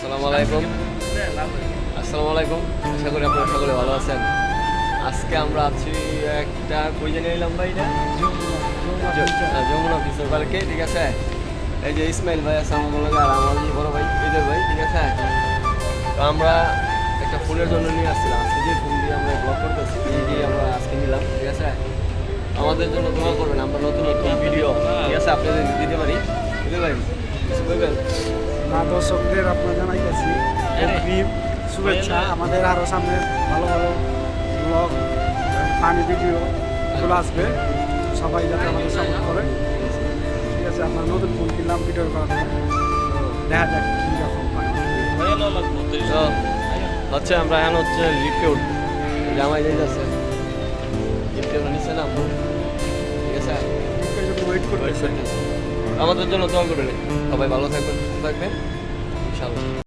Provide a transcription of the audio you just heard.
আসসালামু আলাইকুম। আসসালামু আলাইকুম। আশা করি আপনারা সকলে ভালো আছেন। আজকে আমরা আছি একটা, কই জানি এলাম ভাই এটা? যমুনা ফিসের পার্কে ঠিক আছে? এই যে ইসমাইল ভাই আছে আমার আর আমার বড় ভাই ঈদের ভাই, ঠিক আছে? তো আমরা একটা ফুলের জন্য নিয়ে আসছিলাম। আজকে যে ফুল দিয়ে আমরা ব্লগ করতেছি, এই দিয়ে আমরা আজকে নিলাম, ঠিক আছে? আমাদের জন্য দোয়া করবেন, আমরা নতুন নতুন ভিডিও ঠিক আছে? আপনাদের দিতে পারি। দিতে পারি কিছু বলবেন না দর্শকদের আপনার জানাইতেছি অগ্রিম শুভেচ্ছা। আমাদের আরও সামনে ভালো ভালো ব্লগ ফানি ভিডিও এগুলো আসবে। সবাই যাতে আমাদের সাপোর্ট করে। ঠিক আছে আপনার নতুন ফোন কিনলাম ভিডিও করার দেখা যাক কী রকম হয়। হচ্ছে আমরা এখন হচ্ছে লিফটে উঠবো জামাই যাইতেছে লিফটে আমরা নিচে নামবো ঠিক আছে? ওয়েট করতেছে। আমাদের জন্য দোয়া সবাই ভালো থাকবেন সুস্থ থাকবেন।